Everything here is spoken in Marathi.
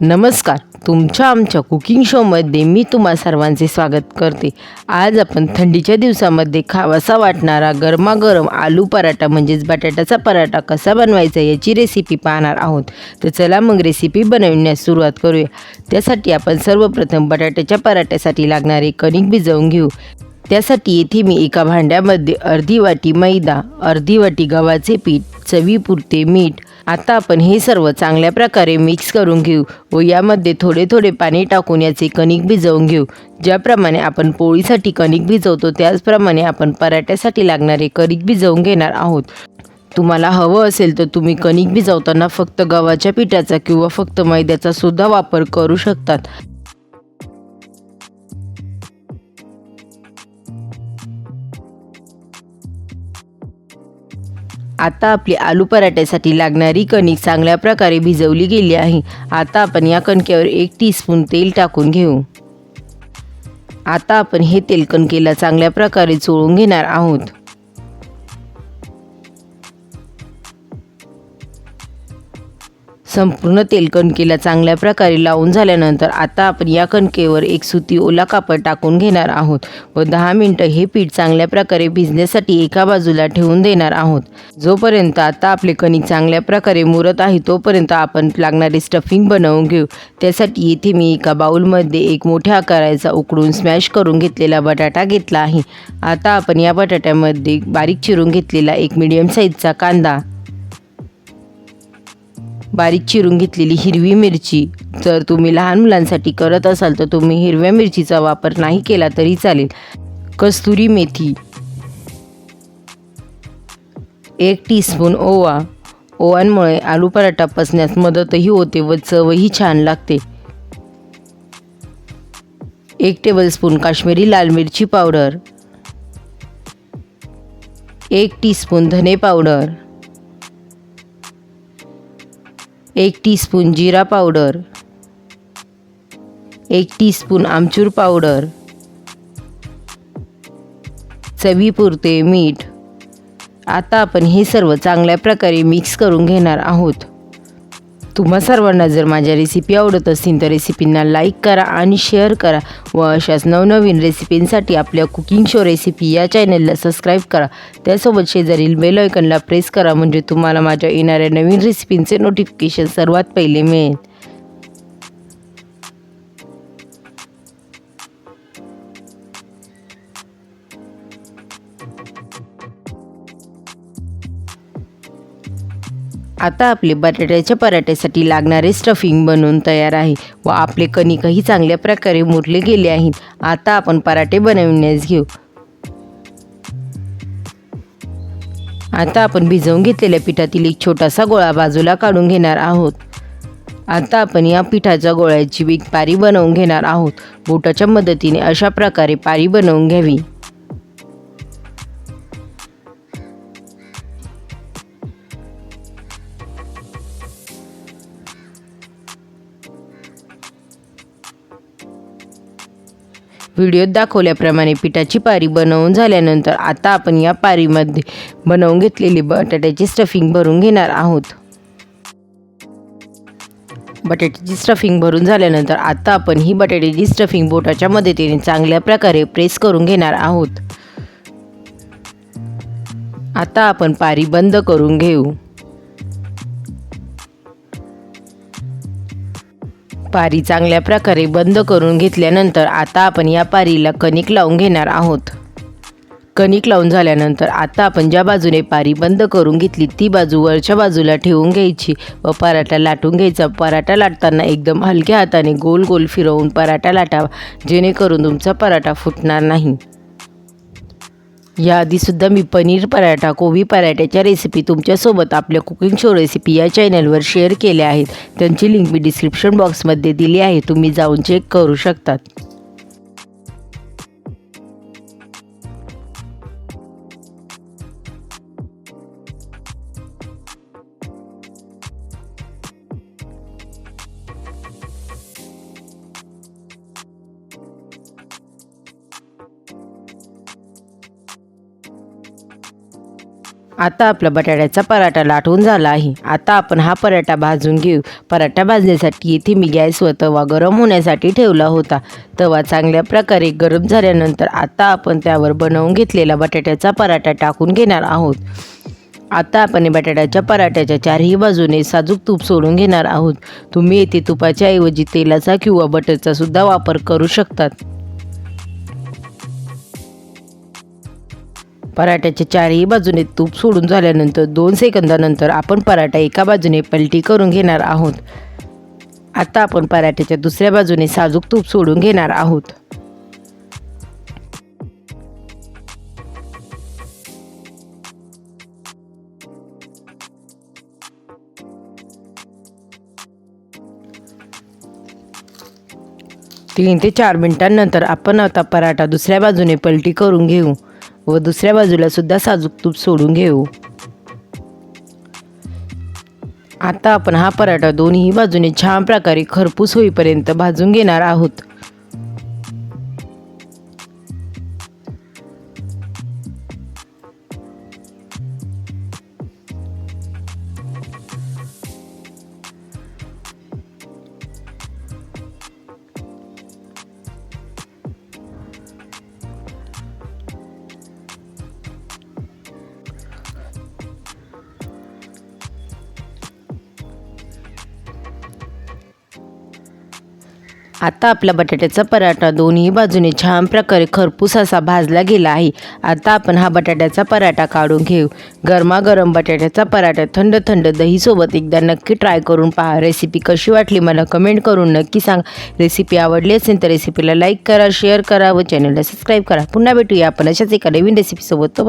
नमस्कार. तुमच्या आमच्या कुकिंग शोमध्ये मी तुम्हा सर्वांचे स्वागत करते. आज आपण थंडीच्या दिवसामध्ये खावासा वाटणारा गरमागरम आलू पराठा म्हणजेच बटाट्याचा पराठा कसा बनवायचा याची रेसिपी पाहणार आहोत. तर चला मग रेसिपी बनवण्यास सुरुवात करूया. त्यासाठी आपण सर्वप्रथम बटाट्याच्या पराठ्यासाठी लागणारे कणिक भिजवून घेऊ. त्यासाठी येथे मी एका भांड्यामध्ये अर्धी वाटी मैदा अर्धी वाटी गव्हाचे पीठ चवीपुरते मीठ आता आपण हे सर्व चांगल्या प्रकारे मिक्स करून घेऊ व यामध्ये थोडे थोडे पाणी टाकून याचे कणिक भिजवून घेऊ. ज्याप्रमाणे आपण पोळीसाठी कणिक भिजवतो त्याचप्रमाणे आपण पराठ्यासाठी लागणारे कणिक भिजवून घेणार आहोत. तुम्हाला हवं असेल तर तुम्ही कणिक भिजवताना फक्त गव्हाच्या पिठाचा किंवा फक्त मैद्याचा सुद्धा वापर करू शकतात. आता आपली आलू पराठ्यासाठी लागणारी कणिक चांगल्या प्रकारे भिजवली गेली आहे. आता आपण या कणकेवर एक टीस्पून तेल टाकून घेऊ. आता आपण हे तेल कणकेला चांगल्या प्रकारे चोळून घेणार आहोत. संपूर्ण तेल कणकेला चांगल्या प्रकारे लावून झाल्यानंतर आता आपण या कणकेवर एक सुती ओला कापड टाकून घेणार आहोत व दहा मिनटं हे पीठ चांगल्या प्रकारे भिजण्यासाठी एका बाजूला ठेवून देणार आहोत. जोपर्यंत आता आपले कणिक चांगल्या प्रकारे मुरत आहे तोपर्यंत आपण लागणारे स्टफिंग बनवून घेऊ. त्यासाठी येथे मी एका बाउलमध्ये एक मोठ्या आकाराचा उकडून स्मॅश करून घेतलेला बटाटा घेतला आहे. आता आपण या बटाट्यामध्ये बारीक चिरून घेतलेला एक मिडियम साईजचा कांदा बारीक चिरून घेतलेली हिरवी मिरची. जर तुम्ही लहान मुलांसाठी करत असाल तर तुम्ही हिरव्या मिरचीचा वापर नाही केला तरी चालेल. कस्तुरी मेथी. एक टीस्पून ओवा. ओव्यांमुळे आलू पराठा पचण्यास मदतही होते व चवही छान लागते. एक टेबलस्पून काश्मीरी लाल मिरची पावडर. एक टीस्पून धने पावडर. एक टीस्पून जिरा पावडर एक टीस्पून आमचूर पावडर चवीपुरते मीठ. आता आपण हे सर्व चांगल्या प्रकारे मिक्स करून घेणार आहोत. तुम्हा सर्वांना जर माझ्या रेसिपी आवडत असतील तर रेसिपींना लाईक करा आणि शेअर करा व अशाच नवनवीन रेसिपींसाठी आपल्या कुकिंग शो रेसिपी या चॅनलला सबस्क्राईब करा. त्यासोबत शेजारील बेल आयकनला प्रेस करा म्हणजे तुम्हाला माझ्या येणाऱ्या नवीन रेसिपींचे नोटिफिकेशन सर्वात पहिले मिळेल. आता आपले बटाट्याच्या पराठ्यासाठी लागणारे स्टफिंग बनवून तयार आहे. व आपले कणिकही चांगल्या प्रकारे मुरले गेले आहेत. आता आपण पराठे बनविण्यास घेऊ. आता आपण भिजवून घेतलेल्या पिठातील एक छोटासा गोळा बाजूला काढून घेणार आहोत. आता आपण या पिठाच्या गोळ्याची एक पारी बनवून घेणार आहोत. बोटाच्या मदतीने अशा प्रकारे पारी बनवून घ्यावी. व्हिडिओत दाखवल्याप्रमाणे पिठाची पारी बनवून झाल्यानंतर आता आपण या पारीमध्ये बनवून घेतलेली बटाट्याची स्टफिंग भरून घेणार आहोत. बटाट्याची स्टफिंग भरून झाल्यानंतर आता आपण ही बटाट्याची स्टफिंग बोटाच्या मदतीने चांगल्या प्रकारे प्रेस करून घेणार आहोत. आता आपण पारी बंद करून घेऊ. पारी चांगल्या प्रकारे बंद करून घेतल्यानंतर आता आपण या पारीला कणिक लावून घेणार आहोत. कणिक लावून झाल्यानंतर आता आपण ज्या बाजूने पारी बंद करून घेतली ती बाजू वरच्या बाजूला ठेवून घ्यायची व पराठा लाटून घ्यायचा. पराठा लाटताना एकदम हलक्या हाताने गोल गोल फिरवून पराठा लाटावा जेणेकरून तुमचा पराठा फुटणार नाही. याआधीसुद्धा मी पनीर पराठा कोबी पराठ्याच्या रेसिपी तुमच्यासोबत आपल्या कुकिंग शो रेसिपी या चॅनलवर शेअर केल्या आहेत. त्यांची लिंक मी डिस्क्रिप्शन बॉक्समध्ये दिली आहे. तुम्ही जाऊन चेक करू शकतात. आता आपला बटाट्याचा पराठा लाटून झाला आहे. आता आपण हा पराठा भाजून घेऊ. पराठा भाजण्यासाठी येथे मी गॅसवर तवा गरम होण्यासाठी ठेवला होता. तवा चांगल्या प्रकारे गरम झाल्यानंतर आता आपण त्यावर बनवून घेतलेला बटाट्याचा पराठा टाकून घेणार आहोत. आता आपण बटाट्याच्या पराठ्याच्या चारही बाजूने साजूक तूप सोडून घेणार आहोत. तुम्ही येथे तुपाच्या ऐवजी तेलाचा किंवा बटरचा सुद्धा वापर करू शकतात. पराठ्याच्या चारही बाजूने तूप सोडून झाल्यानंतर दोन सेकंदानंतर आपण पराठा एका बाजूने पलटी करून घेणार आहोत. आता आपण पराठ्याच्या दुसऱ्या बाजूने साजूक तूप सोडून घेणार आहोत. तीन ते चार मिनिटांनंतर आपण आता पराठा दुसऱ्या बाजूने पलटी करून घेऊ. व दुसऱ्या बाजूला सुद्धा साजूक तूप सोडून घेऊ. आता आपण हा पराठा दोन्ही बाजूने छान प्रकारे खरपूस होईपर्यंत भाजून घेणार आहोत. आता आपला बटाट्याचा पराठा दोन्ही बाजूने छान प्रकारे खरपूस असा भाजला गेला आहे. आता आपण हा बटाट्याचा पराठा काढून घेऊ. गरमागरम बटाट्याचा पराठा थंड थंड दहीसोबत एकदा नक्की ट्राय करून पहा. रेसिपी कशी वाटली मला कमेंट करून नक्की सांगा. रेसिपी आवडली असेल तर रेसिपीला लाईक करा शेअर करा व चॅनलला सबस्क्राईब करा. पुन्हा भेटूया आपण अशाच एका नवीन रेसिपीसोबत. तो